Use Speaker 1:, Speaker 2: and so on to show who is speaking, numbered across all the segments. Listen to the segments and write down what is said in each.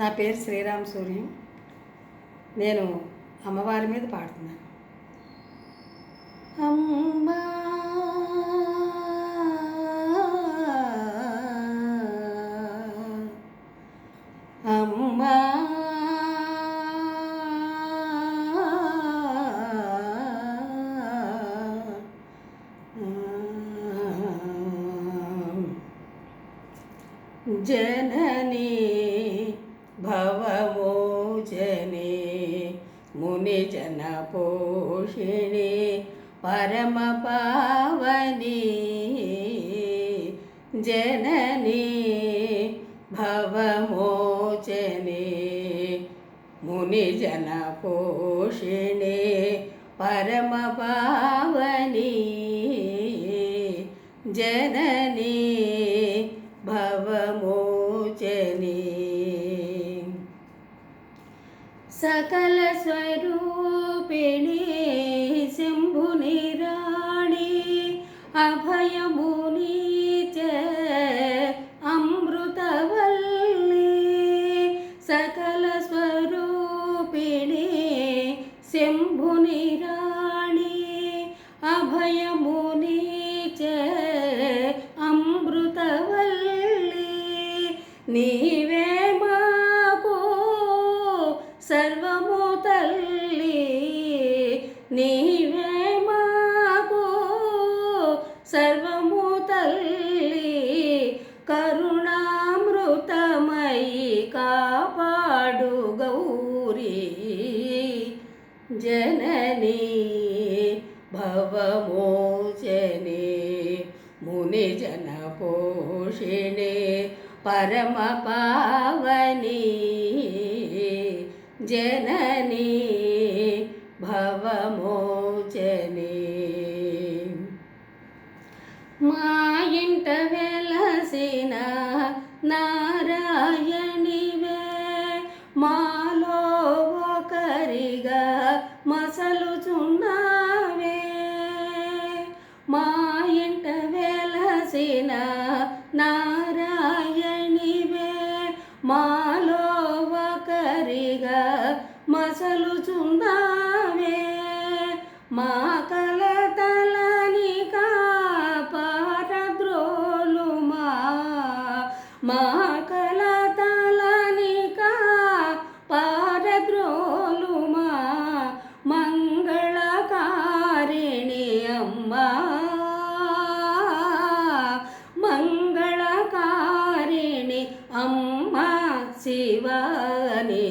Speaker 1: నా పేరు శ్రీరామ్ సూర్యం. నేను అమ్మవారి మీద పాడుతున్నాను. అమ్మా అమ్మా జన పోషిణి పరమ పావని జనని భవమోచనే ముని జన పోషిణి పరమ పావని జనని భవమోచని సకల స్వరూపిణి శంభుని రాణి అభయముని అమృతవల్లి. సకల స్వరూపిణి శంభుని నీవే మాకు సర్వము తల్లి. కరుణామృతమయి కాపాడు గౌరీ. జనని భవమోచనే ముని జన పోషిణే పరమ పావని. జననీ భవమోచని. మా ఇంట వెలసిన నారాయణివే మాలో ఒకరిగా మసలుచున్నావే. మా ఇంట వెలసిన నారాయణివే మాలో ఒకరిగా మసలుచున్నావే మా కలతలనిక పారద్రోలుమా మంగళకారిణి అమ్మా. మంగళకారిణి అమ్మ శివని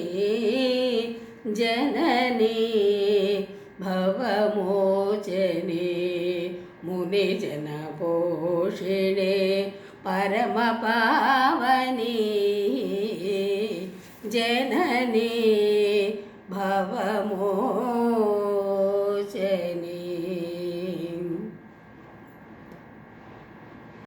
Speaker 1: జనని భవమోచని ముని జన పోషిణే పరమ పావని